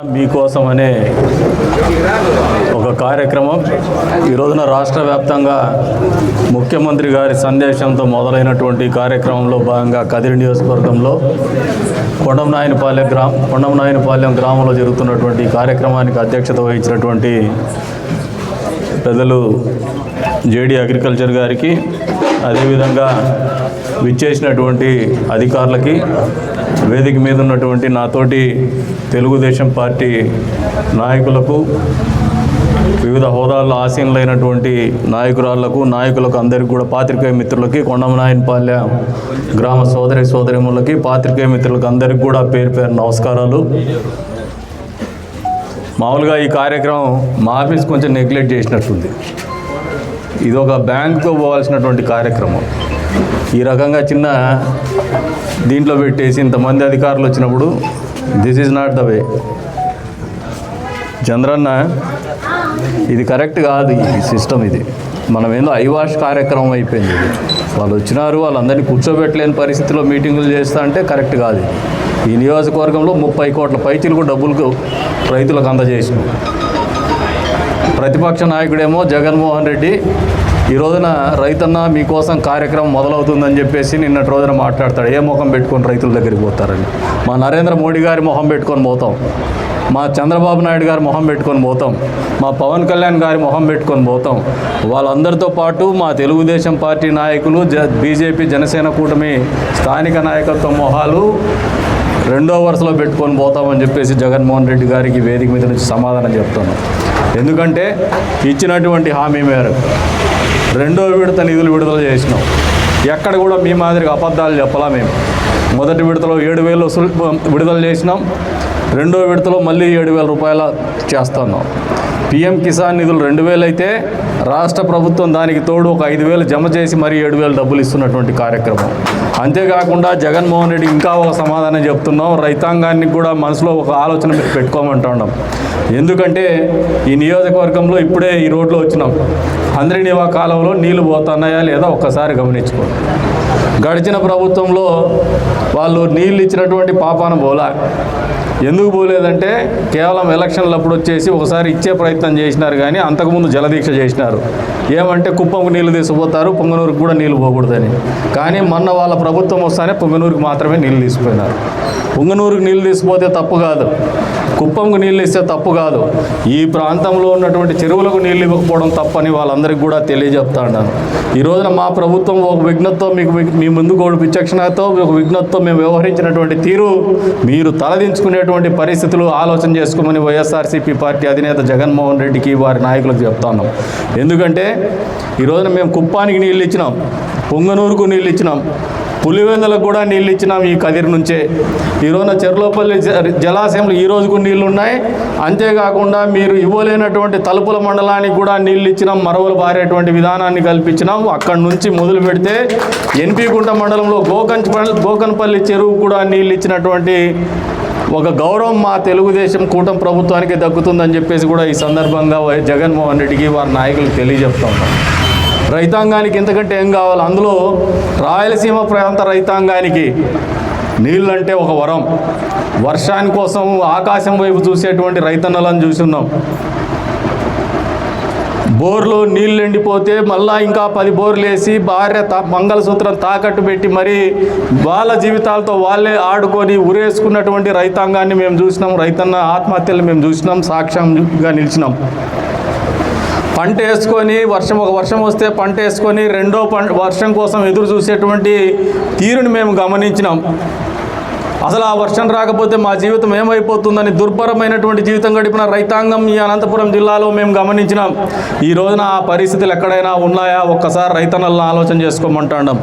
మీకోసమనే ఒక కార్యక్రమం. ఈ రోజున రాష్ట్ర వ్యాప్తంగా ముఖ్యమంత్రి గారి సందేశంతో మొదలైనటువంటి కార్యక్రమంలో భాగంగా కదిరి నియోజకవర్గంలో కొండంనాయనపాలెం గ్రామ కొండంనాయనపాలెం గ్రామంలో జరుగుతున్నటువంటి కార్యక్రమానికి అధ్యక్షత వహించినటువంటి పెద్దలు జేడి అగ్రికల్చర్ గారికి అదేవిధంగా విచ్చేసినటువంటి అధికారులకి వేదిక మీద ఉన్నటువంటి నాతోటి తెలుగుదేశం పార్టీ నాయకులకు వివిధ హోదాల్లో ఆసీనులైనటువంటి నాయకురాళ్ళకు నాయకులకు అందరికీ కూడా పాత్రికేయ మిత్రులకి కొండమనాయనపాలెం గ్రామ సోదరి సోదరిములకి పాత్రికేయ మిత్రులకు అందరికీ కూడా పేరు పేరు నమస్కారాలు. మామూలుగా ఈ కార్యక్రమం మా ఆఫీస్ కొంచెం నెగ్లెక్ట్ చేసినట్టుంది. ఇది ఒక బ్యాంకుతో పోవాల్సినటువంటి కార్యక్రమం. ఈ రకంగా చిన్న దీంట్లో పెట్టేసి ఇంతమంది అధికారులు వచ్చినప్పుడు this is not the way. Chandranna ఇది కరెక్ట్ కాదు ఈ సిస్టమ్ ఇది. మనం ఏందో ఐవాష్ కార్యక్రమం అయిపోయింది. ఇది వాళ్ళు వచ్చినారు వాళ్ళందరినీ కూర్చోబెట్టలేని పరిస్థితిలో మీటింగులు చేస్తా అంటే కరెక్ట్ కాదు ఈ నియోజకవర్గంలో ముప్పై కోట్ల పైచీలకు డబ్బులకు రైతులకు అందజేసినాం. ప్రతిపక్ష నాయకుడేమో జగన్మోహన్ రెడ్డి. ఈ రోజున రైతన్న మీకోసం కార్యక్రమం మొదలవుతుందని చెప్పేసి నిన్నటి రోజున మాట్లాడతాడు. ఏ ముఖం పెట్టుకొని రైతుల దగ్గరికి పోతారని. మా నరేంద్ర మోడీ గారి మొహం పెట్టుకొని పోతాం. మా చంద్రబాబు నాయుడు గారి మొహం పెట్టుకొని పోతాం. మా పవన్ కళ్యాణ్ గారి మొహం పెట్టుకొని పోతాం. వాళ్ళందరితో పాటు మా తెలుగుదేశం పార్టీ నాయకులు జ బీజేపీ జనసేన కూటమి స్థానిక నాయకత్వ మొహాలు రెండో వరుసలో పెట్టుకొని పోతామని చెప్పేసి జగన్మోహన్ రెడ్డి గారికి వేదిక మీద నుంచి సమాధానం చెప్తున్నాం. ఎందుకంటే ఇచ్చినటువంటి హామీ మేరకు రెండో విడత నిధులు విడుదల చేసినాం. ఎక్కడ కూడా మీ మాదిరిగా అబద్ధాలు చెప్పలా మేము. మొదటి విడతలో ఏడు వేలు విడుదల చేసినాం. రెండో విడతలో మళ్ళీ ఏడు వేల రూపాయల చేస్తున్నాం. పిఎం కిసాన్ నిధులు రెండు వేలైతే రాష్ట్ర ప్రభుత్వం దానికి తోడు ఒక ఐదు వేలు జమ చేసి మరి ఏడు వేలు డబ్బులు ఇస్తున్నటువంటి కార్యక్రమం. అంతేకాకుండా జగన్మోహన్ రెడ్డి ఇంకా ఒక సమాధానం చెప్తున్నాం. రైతాంగానికి కూడా మనసులో ఒక ఆలోచన మీరు పెట్టుకోమంటున్నాం ఎందుకంటే ఈ నియోజకవర్గంలో ఇప్పుడే ఈ రోడ్లో వచ్చినాం. అందరినివా కాలంలో నీళ్ళు పోతున్నాయా లేదా ఒక్కసారి గమనించుకోండి. గడిచిన ప్రభుత్వంలో వాళ్ళు నీళ్ళు ఇచ్చినటువంటి పాపాన బోలా. ఎందుకు పోలేదంటే కేవలం ఎలక్షన్లు అప్పుడు వచ్చేసి ఒకసారి ఇచ్చే ప్రయత్నం చేసినారు కానీ అంతకుముందు జలదీక్ష చేసినారు. ఏమంటే కుప్పంకు నీళ్ళు తీసుకుపోతారు పొంగనూరుకు కూడా నీళ్ళు పోకూడదని. కానీ మొన్న వాళ్ళ ప్రభుత్వం వస్తానే పొంగనూరుకి మాత్రమే నీళ్ళు తీసుకుపోయినారు. పొంగనూరుకి నీళ్ళు తీసుకుపోతే తప్పు కాదు. కుప్పంకు నీళ్ళు ఇస్తే తప్పు కాదు. ఈ ప్రాంతంలో ఉన్నటువంటి చెరువులకు నీళ్ళు ఇవ్వకపోవడం తప్పని వాళ్ళందరికీ కూడా తెలియజెప్తా ఉన్నాను ఈ రోజున మా ప్రభుత్వం ఒక విఘ్నతో మీకు మీ ముందు గోడు విచక్షణతో ఒక విఘ్నతో మేము వ్యవహరించినటువంటి తీరు మీరు తలదించుకునేటువంటి పరిస్థితులు ఆలోచన చేసుకోమని వైఎస్ఆర్సీపీ పార్టీ అధినేత జగన్మోహన్ రెడ్డికి వారి నాయకులకు చెప్తాను. ఎందుకంటే ఈ రోజున మేము కుప్పానికి నీళ్ళు ఇచ్చినాం పొంగనూరుకు నీళ్ళు ఇచ్చినాం పులివెందులకు కూడా నీళ్ళు ఇచ్చినాం ఈ కదిరి నుంచే. ఈరోజున చెరులోపల్లి చెర్లోపల్లి జ- జలాశయంలో ఈ రోజుకు నీళ్ళు ఉన్నాయి అంతేకాకుండా మీరు ఇవ్వలేనటువంటి తలుపుల మండలానికి కూడా నీళ్ళు ఇచ్చినాం మరవలు బారేటువంటి విధానాన్ని కల్పించినాం. అక్కడి నుంచి మొదలు పెడితే ఎన్పిగుంట మండలంలో గోకంచ్ గోకన్పల్లి చెరువు కూడా నీళ్ళు ఇచ్చినటువంటి ఒక గౌరవం మా తెలుగుదేశం కూటమి ప్రభుత్వానికి దక్కుతుందని చెప్పేసి కూడా ఈ సందర్భంగా వై- జగన్మోహన్ రెడ్డికి వారి నాయకులు తెలియజెప్తా రైతాంగానికి ఇంతకంటే ఏం కావాలి? అందులో రాయలసీమ ప్రాంత రైతాంగానికి నీళ్ళంటే ఒక వరం. వర్షాని కోసం ఆకాశం వైపు చూసేటువంటి రైతన్నలను చూస్తున్నాం బోర్లు నీళ్ళు ఎండిపోతే మళ్ళా ఇంకా పది బోర్లు వేసి భార్య తా మంగళసూత్రం తాకట్టు పెట్టి మరి వాళ్ళ జీవితాలతో వాళ్ళే ఆడుకొని ఉరేసుకున్నటువంటి రైతాంగాన్ని మేము చూసినాం. రైతన్న ఆత్మహత్యలు మేము చూసినాం. సాక్ష్యంగా నిలిచినాం. పంట వేసుకొని వర్షం ఒక వర్షం వస్తే పంట వేసుకొని రెండో పంట వర్షం కోసం ఎదురు చూసేటువంటి తీరుని మేము గమనించినాం. అసలు ఆ వర్షం రాకపోతే మా జీవితం ఏమైపోతుందని దుర్భరమైనటువంటి జీవితం గడిపిన రైతాంగం ఈ అనంతపురం జిల్లాలో మేము గమనించినాం. ఈ రోజున ఆ పరిస్థితులు ఎక్కడైనా ఉన్నాయా? ఒక్కసారి రైతన్నలను ఆలోచన చేసుకోమంటాం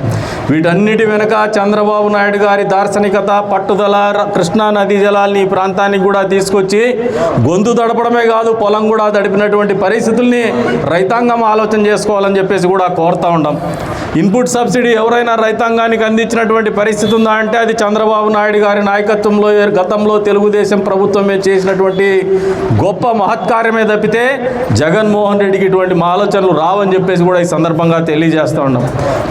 వీటన్నిటి వెనుక చంద్రబాబు నాయుడు గారి దార్శనికత పట్టుదల కృష్ణా నదీ జలాల్ని ఈ ప్రాంతానికి కూడా తీసుకొచ్చి గొంతు దడపడమే కాదు పొలం కూడా దడిపినటువంటి పరిస్థితుల్ని రైతాంగం ఆలోచన చేసుకోవాలని చెప్పేసి కూడా కోరుతా ఉంటాం ఇన్పుట్ సబ్సిడీ ఎవరైనా రైతాంగానికి అందించినటువంటి పరిస్థితి ఉందా అంటే అది చంద్రబాబు నాయుడు గారి నాయకత్వంలో గతంలో తెలుగుదేశం ప్రభుత్వమే చేసినటువంటి గొప్ప మహత్కార్యమే తప్పితే జగన్మోహన్ రెడ్డికి ఇటువంటి మా ఆలోచనలు రావని చెప్పేసి కూడా ఈ సందర్భంగా తెలియజేస్తూ ఉన్నాం.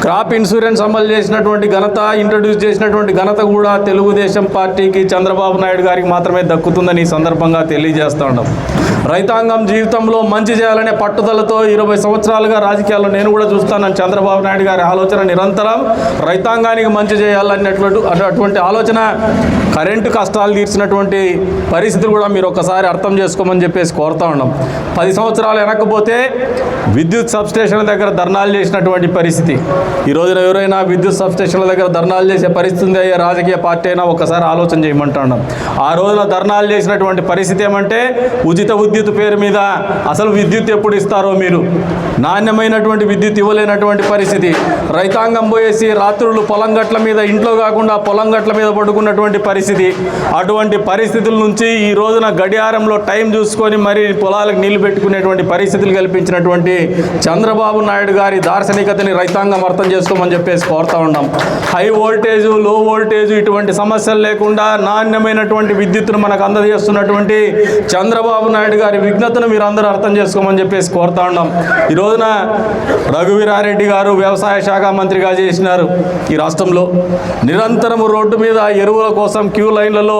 క్రాప్ ఇన్సూరెన్స్ అమలు చేసినటువంటి ఘనత ఇంట్రడ్యూస్ చేసినటువంటి ఘనత కూడా తెలుగుదేశం పార్టీకి చంద్రబాబు నాయుడు గారికి మాత్రమే దక్కుతుందని ఈ సందర్భంగా తెలియజేస్తూ ఉన్నాం. రైతాంగం జీవితంలో మంచి చేయాలనే పట్టుదలతో ఇరవై సంవత్సరాలుగా రాజకీయాల్లో నేను కూడా చూస్తానని చంద్రబాబు నాయుడు గారి ఆలోచన నిరంతరం. రైతాంగానికి మంచి చేయాలనేటువంటి అటువంటి ఆలోచన కరెంటు కష్టాలు తీర్చినటువంటి పరిస్థితులు కూడా మీరు ఒక్కసారి అర్థం చేసుకోమని చెప్పేసి కోరుతా ఉన్నాం. పది సంవత్సరాలు వెనకపోతే విద్యుత్ సబ్స్టేషన్ల దగ్గర ధర్నాలు చేసినటువంటి పరిస్థితి. ఈ రోజున ఎవరైనా విద్యుత్ సబ్స్టేషన్ల దగ్గర ధర్నాలు చేసే పరిస్థితి అయ్యే ఏ రాజకీయ పార్టీ అయినా ఒకసారి ఆలోచన చేయమంటున్నాం ఆ రోజున ధర్నాలు చేసినటువంటి పరిస్థితి ఏమంటే ఉచిత విద్యుత్ పేరు మీద అసలు విద్యుత్ ఎప్పుడు ఇస్తారో మీరు? నాణ్యమైనటువంటి విద్యుత్ ఇవ్వలేనటువంటి పరిస్థితి. రైతాంగం పోయేసి రాత్రులు పొలం గట్ల మీద ఇంట్లో కాకుండా పొలం గట్ల మీద పడుకున్నటువంటి పరిస్థితి. అటువంటి పరిస్థితుల నుంచి ఈ రోజున గడియారంలో టైం చూసుకొని మరి పొలాలకు నీళ్ళు పెట్టుకునేటువంటి పరిస్థితులు కల్పించినటువంటి చంద్రబాబు నాయుడు గారి దార్శనికతని రైతాంగం అర్థం చేసుకోమని చెప్పేసి కోరుతా ఉన్నాం. హై వోల్టేజ్లో వోల్టేజ్ ఇటువంటి సమస్యలు లేకుండా నాణ్యమైనటువంటి విద్యుత్తును మనకు అందజేస్తున్నటువంటి చంద్రబాబు నాయుడు గారి విఘ్నతను మీరు అందరూ అర్థం చేసుకోమని చెప్పేసి కోరుతా ఉన్నాం. ఈ రోజున రఘువీరారెడ్డి గారు వ్యవసాయ శాఖ మంత్రిగా చేసినారు ఈ రాష్ట్రంలో. నిరంతరము రోడ్డు మీద ఎరువుల కోసం క్యూ లైన్లలో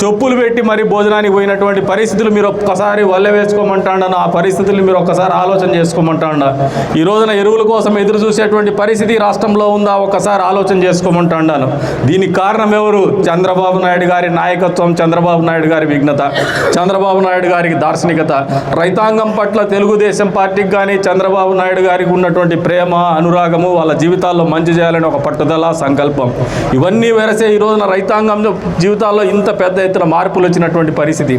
చెప్పులు పెట్టి మరి భోజనానికి పోయినటువంటి పరిస్థితులు మీరు ఒక్కసారి వల్ల వేసుకోమంటాడన్న ఆ పరిస్థితులు మీరు ఒక్కసారి ఆలోచన చేసుకోమంటాడ? ఈ రోజున ఎరువుల కోసం ఎదురు చూసేటువంటి పరిస్థితి రాష్ట్రంలో ఉందా? ఒక్కసారి ఆలోచన చేసుకోమంటాండాను. దీనికి కారణం ఎవరు? చంద్రబాబు నాయుడు గారి నాయకత్వం చంద్రబాబు నాయుడు గారి విఘ్నత. చంద్రబాబు నాయుడు గారికి దార్శనికత రైతాంగం పట్ల తెలుగుదేశం పార్టీకి కానీ చంద్రబాబు నాయుడు గారికి ఉన్నటువంటి ప్రేమ అనురాగము వాళ్ళ జీవితాల్లో మంచి చేయాలని ఒక పట్టుదల సంకల్పం. ఇవన్నీ వెరసే ఈ రోజున రైతాంగం జీవితాల్లో ఇంత పెద్ద ఎత్తున మార్పులు వచ్చినటువంటి పరిస్థితి.